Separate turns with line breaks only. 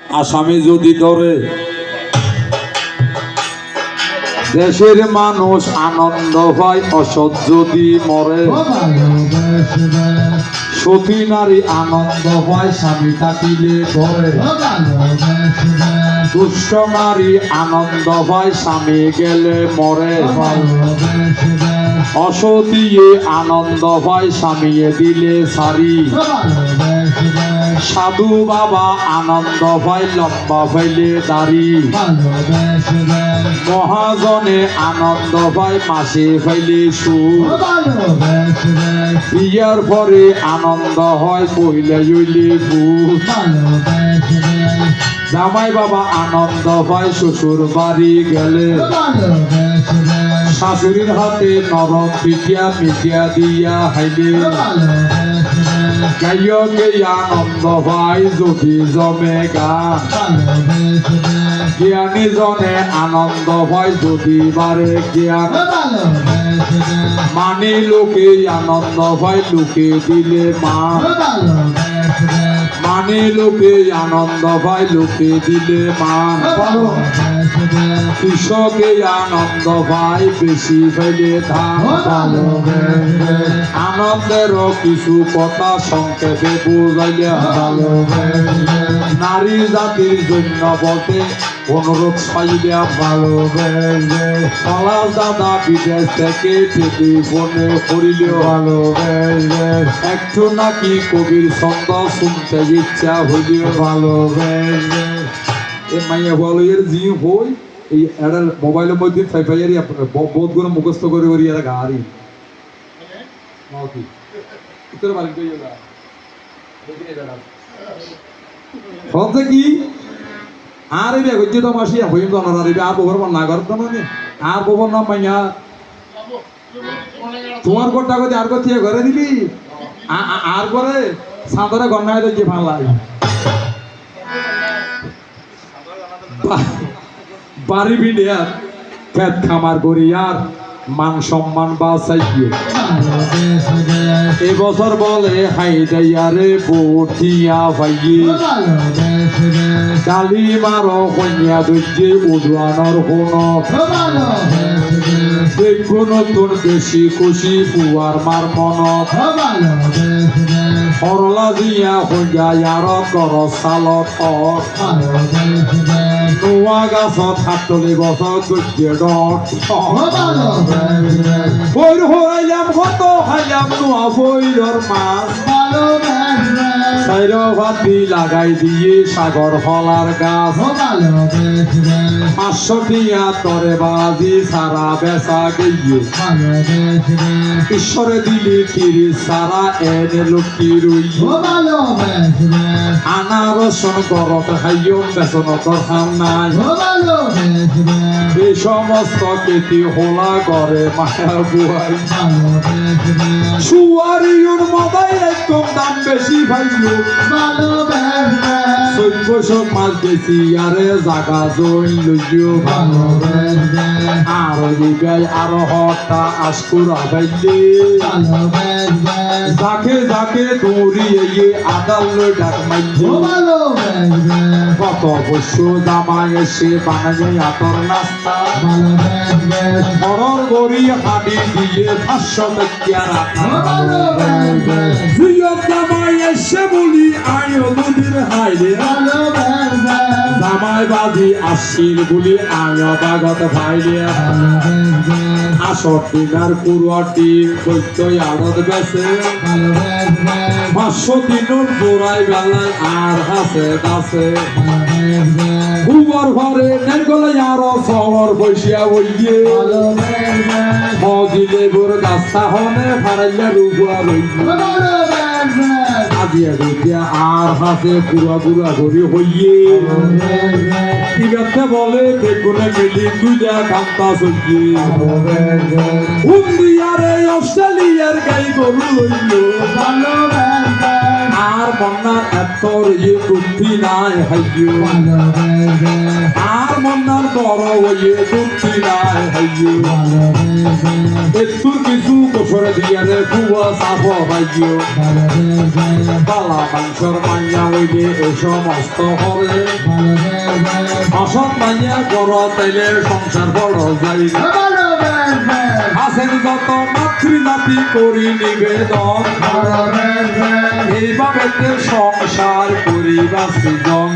আসামি যদি ধরে দেশের মানুষ আনন্দ হয় অসৎ যদি মরে। সতী নারী আনন্দ হয়, স্বামী থাকিলে ঘরে দুষ্ট নারী আনন্দ হয়, স্বামী গেলে মরে। অসতীয়ে আনন্দ হয়, স্বামীয়ে দিলে সারি। সাধু বাবা আনন্দ হয় লম্বা হইলে দাড়ি। মহাজনে আনন্দ হয় মাসে হইলে সুর। বিয়ার পরে আনন্দ হয় পহিলে হইলে ভূত জামাই বাবা আনন্দ হয় শ্বশুর বাড়ি গেলে। শাশুড়ির হাতে নরম পিঠিয়া মিঠিয়া দিয়া হাইলে। গায়কে আনন্দ হয় যদি জমে গান জ্ঞানী জনে আনন্দ হয় যদি বারে জ্ঞান মানি লোকে আনন্দ হয় লোকে দিলে মান মানি লোকে আনন্দ হয় লোকে দিলে মান কৃষকে আনন্দ পায় বেশি ফেলে ধান আনন্দেরও কিছু কথা সংক্ষেপে বুঝাইলে ভালো নারী জাতির জন্য বলতে অনুরোধ পাইলে ভালো সলাল দাদা বিদেশ থেকে টেলিফোনে করিলে ভালো একটু নাকি কবির ছন্দ শুনতে ইচ্ছা হইলে ভালো এ মাইয়া বলো এর জি হই এই এটার মোবাইলের মধ্যে ফাইফাইয়ার বহুতগুলো মুখস্থ করে করি এরা গাড়ি। হতে কি? আর এবে গজ্জে তো মাসি, হইম তো না রে আর বহর না কর তো মানে আর বহর না মাইয়া। তোমার আর ঘরে দিবি? আর করে সাঁতরে যে ভালাই বাড়ি বিনিয়ার পেট খামার করি আর মান সম্মান বাঁচাইয়ে এবছর বলে হাই দাইয়ারে বটিয়া ভাইয়ে। কালি মারো কন্যা দৈর্যে উদ্রানোর কোন দেখো নতুন বেশি খুশি পুয়ার মার মনত। সরলা দিয়া হইয়া ইয়ার কর চালত নোয়া গাছত সাতলি বছর গজ্জে ডট খাইলাম নোয়া বৈরর মাছ। চাইর ভাতি লাগাই দিয়ে সাগর ফলার গাছ। পাঁচশো টিয়া তরে বাজি সারা বেচা গিয়ে ঈশ্বরে দিলি তিরি সারা, এনে লক্ষ্মী রই। আনা রসন গরত খাইও বেসন দরকার নাই। সমস্ত কেটি হোলা করে মায়া বুয়াই। সুয়ারিউর মাথায় একদম দাম বেশি ভাইও চৈদ্যশো মাছ বেশি আরে জাগা জইন লইও আর দিগাই আর হতা আশকুরা ভাইলে যাকে যাকে দৌড়িয়ে আদাল ডাক মাইছে কত বস্য জামাই এসে বানাই আতর নাস্তা মরর গড়ি হাডি দিয়ে পাঁচশো টাকিয়া রাখা এসে বলি আয় নদীর হাইরে। জামাই বাজি আসিল বলি আয় বাগত ভাইরে আসর দিনার দিন চৈত্য আড়ত বেছে পাঁচশো দিনের জোড়াই বেলায় আর হাসে গাছে গোবর ঘরে নেগলে আরও শহর বসিয়া বইয়ে মজিলে গোর গাছটা হনে ফারাইয়া রুগুয়া বইয়ে আর হাসে পুরা পুরা ঘড়ি হইয়ে। ইগাতে বলে? বেগুনে মিলি দুইটা কান্তা সইয়ে ইন্ডিয়ারে অস্ট্রেলিয়ার গাই গরু লইল। আর মন্নার এত্তর ইয়ে বুদ্ধি নাই, হাইয়ো। আর মন্নার বড় ইয়ে হাইয়ো একটু কিছু গোসর দিয়া রে কুয়া সাফ হাইয়ো বালা মাংসর মাইয়া হইলে এ সমস্ত হরে অসৎ মাইয়া বড় তাইলে সংসার বড় যাই আসেন যত মাতৃ জাতি করি নিবেদন এইভাবে সংসার পরিবার সৃজন